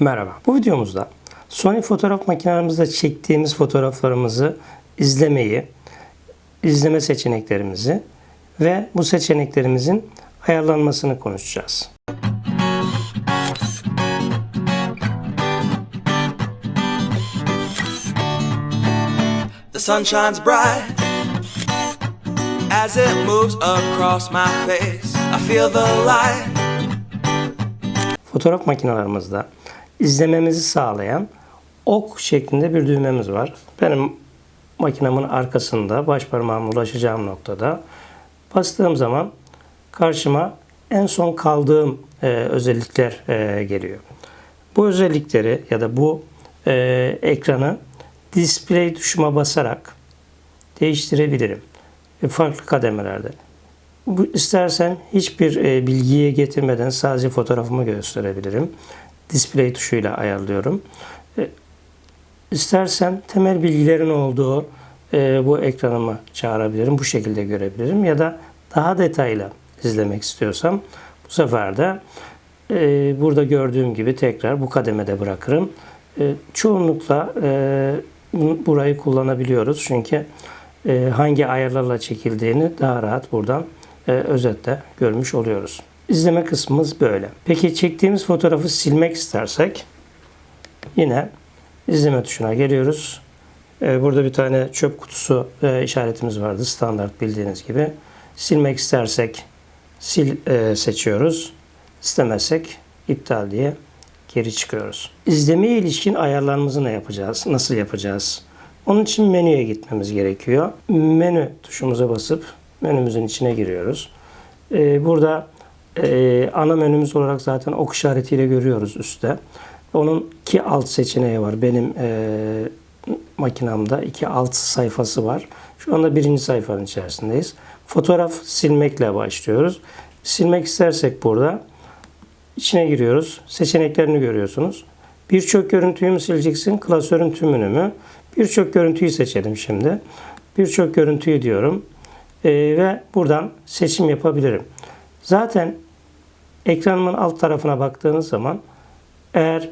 Merhaba. Bu videomuzda Sony fotoğraf makinelerimizde çektiğimiz fotoğraflarımızı izlemeyi, izleme seçeneklerimizi ve bu seçeneklerimizin ayarlanmasını konuşacağız. The sun shines bright as it moves across my face. I feel the light. Fotoğraf makinalarımızda izlememizi sağlayan ok şeklinde bir düğmemiz var. Benim makinamın arkasında baş parmağımla ulaşacağım noktada bastığım zaman karşıma en son kaldığım e, özellikler e, geliyor. Bu özellikleri ya da bu e, ekranı display tuşuma basarak değiştirebilirim. E, farklı kademelerde. Bu istersen hiçbir e, bilgiye getirmeden sadece fotoğrafımı gösterebilirim. Display tuşuyla ayarlıyorum. E, temel bilgilerin olduğu e, bu ekranımı çağırabilirim. Bu şekilde görebilirim. Ya da daha detaylı izlemek istiyorsam bu sefer de e, burada gördüğüm gibi tekrar bu kademede bırakırım. E, çoğunlukla e, bu- burayı kullanabiliyoruz. Çünkü hangi ayarlarla çekildiğini daha rahat buradan e, özetle görmüş oluyoruz. İzleme kısmımız böyle. Peki çektiğimiz fotoğrafı silmek istersek yine izleme tuşuna geliyoruz. E, burada bir tane çöp kutusu e, işaretimiz vardı standart bildiğiniz gibi. Silmek istersek sil e, seçiyoruz. İstemezsek iptal diye geri çıkıyoruz. İzlemeye ilişkin ayarlarımızı ne yapacağız? Nasıl yapacağız? Onun için menüye gitmemiz gerekiyor. Menü tuşumuza basıp menümüzün içine giriyoruz. Ee, burada e, ana menümüz olarak zaten ok işaretiyle görüyoruz üstte. Onun iki alt seçeneği var. Benim e, makinamda iki alt sayfası var. Şu anda birinci sayfanın içerisindeyiz. Fotoğraf silmekle başlıyoruz. Silmek istersek burada İçine giriyoruz. Seçeneklerini görüyorsunuz. Birçok görüntüyü mü sileceksin? Klasörün tümünü mü? Birçok görüntüyü seçelim şimdi. Birçok görüntüyü diyorum. Ee, ve buradan seçim yapabilirim. Zaten ekranımın alt tarafına baktığınız zaman eğer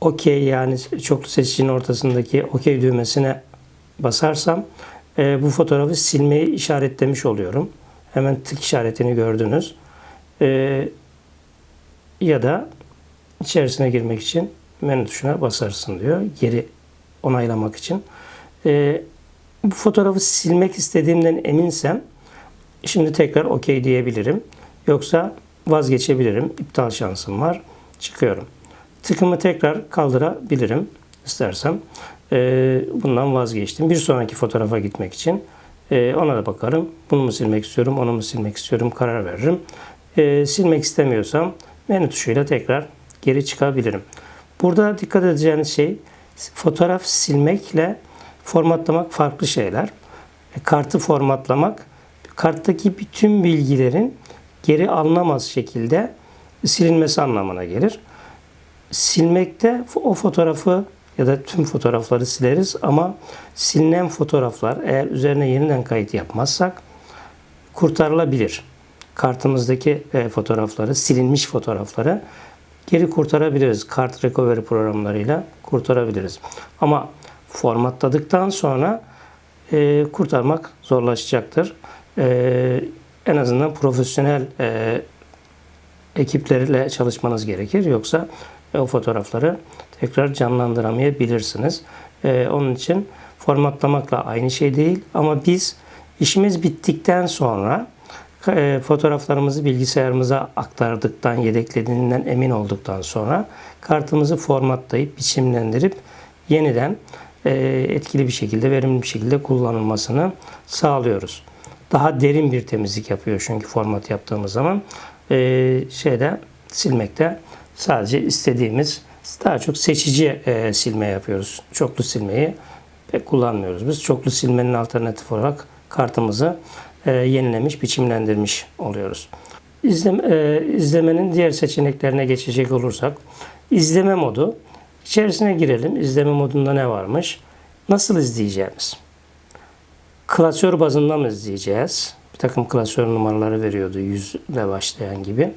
okey yani çoklu seçicinin ortasındaki okey düğmesine basarsam e, bu fotoğrafı silmeyi işaretlemiş oluyorum. Hemen tık işaretini gördünüz. E, ya da içerisine girmek için menü tuşuna basarsın diyor. Geri onaylamak için. Ee, bu fotoğrafı silmek istediğimden eminsem şimdi tekrar okey diyebilirim. Yoksa vazgeçebilirim. İptal şansım var. Çıkıyorum. Tıkımı tekrar kaldırabilirim istersem. Ee, bundan vazgeçtim. Bir sonraki fotoğrafa gitmek için e, ona da bakarım. Bunu mu silmek istiyorum, onu mu silmek istiyorum karar veririm. Ee, silmek istemiyorsam menü tuşuyla tekrar geri çıkabilirim. Burada dikkat edeceğiniz şey fotoğraf silmekle formatlamak farklı şeyler. E, Kartı formatlamak karttaki bütün bilgilerin geri alınamaz şekilde silinmesi anlamına gelir. Silmekte o fotoğrafı ya da tüm fotoğrafları sileriz ama silinen fotoğraflar eğer üzerine yeniden kayıt yapmazsak kurtarılabilir. Kartımızdaki e, fotoğrafları, silinmiş fotoğrafları geri kurtarabiliriz. Kart recovery programlarıyla kurtarabiliriz. Ama formatladıktan sonra e, kurtarmak zorlaşacaktır. E, en azından profesyonel e, ekiplerle çalışmanız gerekir. Yoksa e, o fotoğrafları tekrar canlandıramayabilirsiniz. E, onun için formatlamakla aynı şey değil. Ama biz işimiz bittikten sonra e, fotoğraflarımızı bilgisayarımıza aktardıktan, yedeklediğinden emin olduktan sonra kartımızı formatlayıp, biçimlendirip yeniden e, etkili bir şekilde, verimli bir şekilde kullanılmasını sağlıyoruz. Daha derin bir temizlik yapıyor çünkü format yaptığımız zaman e, şeyde silmekte sadece istediğimiz daha çok seçici e, silme yapıyoruz. Çoklu silmeyi pek kullanmıyoruz. Biz çoklu silmenin alternatif olarak kartımızı e, yenilemiş, biçimlendirmiş oluyoruz. İzleme, e, izlemenin diğer seçeneklerine geçecek olursak, izleme modu. İçerisine girelim. İzleme modunda ne varmış? Nasıl izleyeceğimiz? Klasör bazında mı izleyeceğiz? Bir takım klasör numaraları veriyordu yüzle başlayan gibi.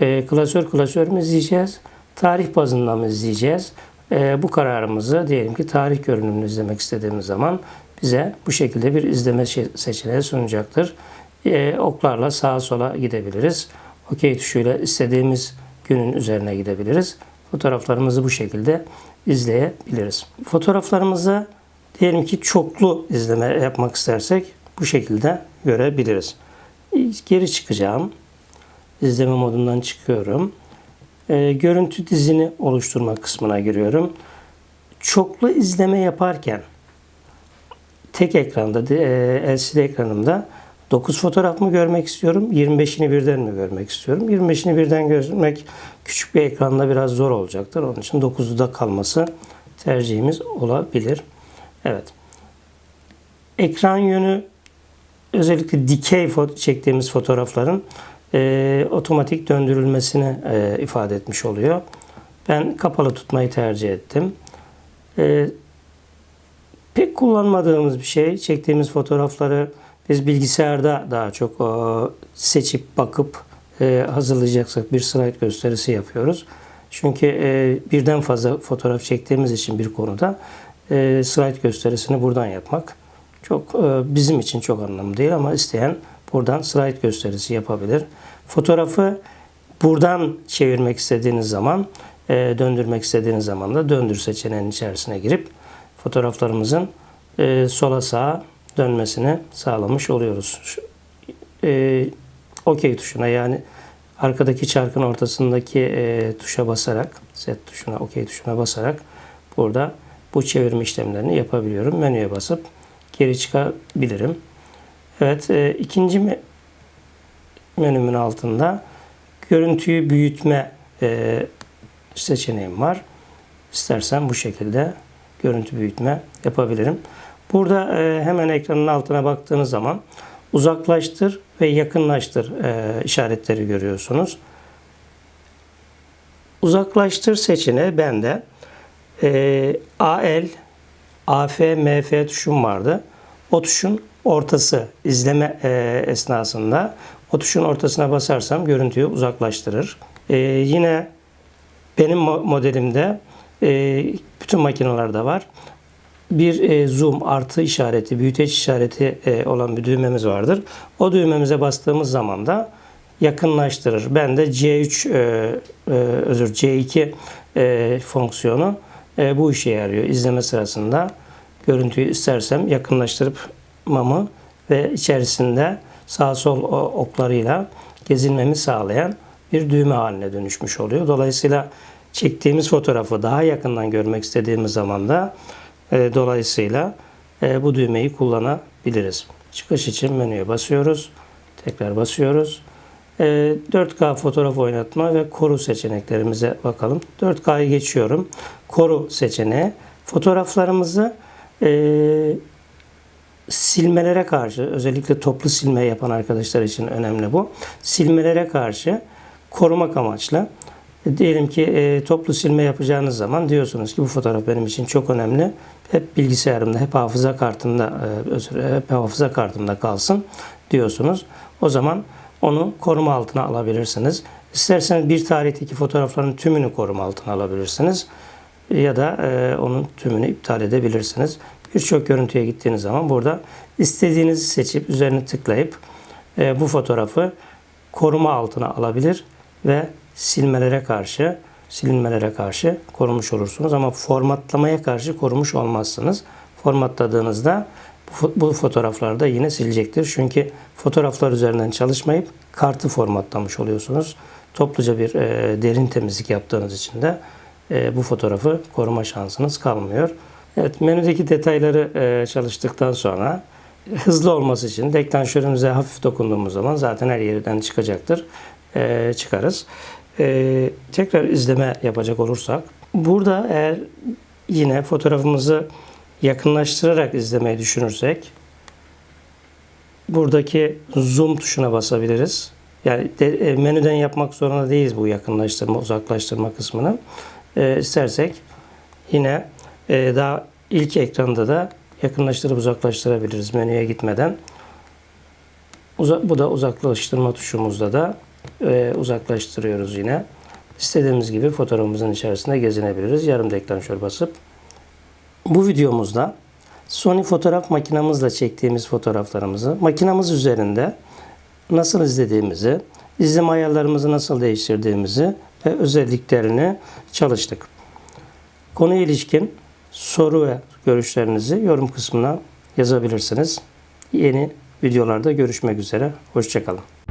E, klasör klasör mü izleyeceğiz? Tarih bazında mı izleyeceğiz? Ee, bu kararımızı diyelim ki tarih görünümünü izlemek istediğimiz zaman bize bu şekilde bir izleme seçeneği sunacaktır. Ee, oklarla sağa sola gidebiliriz. OK tuşuyla istediğimiz günün üzerine gidebiliriz. Fotoğraflarımızı bu şekilde izleyebiliriz. Fotoğraflarımızı diyelim ki çoklu izleme yapmak istersek bu şekilde görebiliriz. Geri çıkacağım. İzleme modundan çıkıyorum. Ee, görüntü dizini oluşturma kısmına giriyorum. Çoklu izleme yaparken tek ekranda, e, LCD ekranımda 9 fotoğraf mı görmek istiyorum, 25'ini birden mi görmek istiyorum? 25'ini birden görmek küçük bir ekranda biraz zor olacaktır. Onun için 9'da kalması tercihimiz olabilir. Evet. Ekran yönü özellikle dikey fo- çektiğimiz fotoğrafların e, otomatik döndürülmesini e, ifade etmiş oluyor. Ben kapalı tutmayı tercih ettim. E, pek kullanmadığımız bir şey. Çektiğimiz fotoğrafları biz bilgisayarda daha çok e, seçip bakıp e, hazırlayacaksak bir slide gösterisi yapıyoruz. Çünkü e, birden fazla fotoğraf çektiğimiz için bir konuda e, slide gösterisini buradan yapmak çok e, bizim için çok anlamlı değil ama isteyen buradan slide gösterisi yapabilir. Fotoğrafı buradan çevirmek istediğiniz zaman, e, döndürmek istediğiniz zaman da döndür seçeneğinin içerisine girip fotoğraflarımızın e, sola sağa dönmesini sağlamış oluyoruz. E, OK tuşuna yani arkadaki çarkın ortasındaki e, tuşa basarak, set tuşuna, OK tuşuna basarak burada bu çevirme işlemlerini yapabiliyorum. Menüye basıp geri çıkabilirim. Evet, e, ikinci me- menümün altında görüntüyü büyütme e, seçeneğim var. İstersen bu şekilde görüntü büyütme yapabilirim. Burada e, hemen ekranın altına baktığınız zaman uzaklaştır ve yakınlaştır e, işaretleri görüyorsunuz. Uzaklaştır seçeneği bende e, AL, AF, MF tuşum vardı. O tuşun ortası izleme e, esnasında o tuşun ortasına basarsam görüntüyü uzaklaştırır. E, yine benim mo- modelimde e, bütün makinelerde var. Bir e, zoom artı işareti, büyüteç işareti e, olan bir düğmemiz vardır. O düğmemize bastığımız zaman da yakınlaştırır. Ben de C3 e, e, özür C2 e, fonksiyonu e, bu işe yarıyor. İzleme sırasında görüntüyü istersem yakınlaştırmamı ve içerisinde sağ sol oklarıyla gezinmemi sağlayan bir düğme haline dönüşmüş oluyor. Dolayısıyla çektiğimiz fotoğrafı daha yakından görmek istediğimiz zaman da e, dolayısıyla e, bu düğmeyi kullanabiliriz. Çıkış için menüye basıyoruz. Tekrar basıyoruz. E, 4K fotoğraf oynatma ve koru seçeneklerimize bakalım. 4K'yı geçiyorum. Koru seçeneği. Fotoğraflarımızı e, silmelere karşı özellikle toplu silme yapan arkadaşlar için önemli bu. Silmelere karşı korumak amaçlı. E, Diyelim ki e, toplu silme yapacağınız zaman diyorsunuz ki bu fotoğraf benim için çok önemli. Hep bilgisayarımda, hep hafıza kartımda, e, özür hep hafıza kartımda kalsın diyorsunuz. O zaman onu koruma altına alabilirsiniz. İsterseniz bir tarihteki fotoğrafların tümünü koruma altına alabilirsiniz. Ya da e, onun tümünü iptal edebilirsiniz. Birçok görüntüye gittiğiniz zaman burada istediğinizi seçip üzerine tıklayıp e, bu fotoğrafı koruma altına alabilir ve silmelere karşı silinmelere karşı korumuş olursunuz ama formatlamaya karşı korumuş olmazsınız. Formatladığınızda bu fo- bu fotoğraflar da yine silecektir. Çünkü fotoğraflar üzerinden çalışmayıp kartı formatlamış oluyorsunuz. Topluca bir e, derin temizlik yaptığınız için de e, bu fotoğrafı koruma şansınız kalmıyor. Evet menüdeki detayları e, çalıştıktan sonra hızlı olması için deklanşörümüze hafif dokunduğumuz zaman zaten her yerden çıkacaktır. E, çıkarız. E, tekrar izleme yapacak olursak burada eğer yine fotoğrafımızı yakınlaştırarak izlemeyi düşünürsek buradaki zoom tuşuna basabiliriz. Yani e, menüden yapmak zorunda değiliz bu yakınlaştırma, uzaklaştırma kısmını. E, istersek yine e, daha ilk ekranda da yakınlaştırıp uzaklaştırabiliriz menüye gitmeden. Uza- bu da uzaklaştırma tuşumuzda da e, uzaklaştırıyoruz yine. istediğimiz gibi fotoğrafımızın içerisinde gezinebiliriz. Yarım deklanşör basıp. Bu videomuzda Sony fotoğraf makinamızla çektiğimiz fotoğraflarımızı makinamız üzerinde nasıl izlediğimizi, izleme ayarlarımızı nasıl değiştirdiğimizi ve özelliklerini çalıştık. Konuya ilişkin soru ve görüşlerinizi yorum kısmına yazabilirsiniz. Yeni videolarda görüşmek üzere. Hoşçakalın.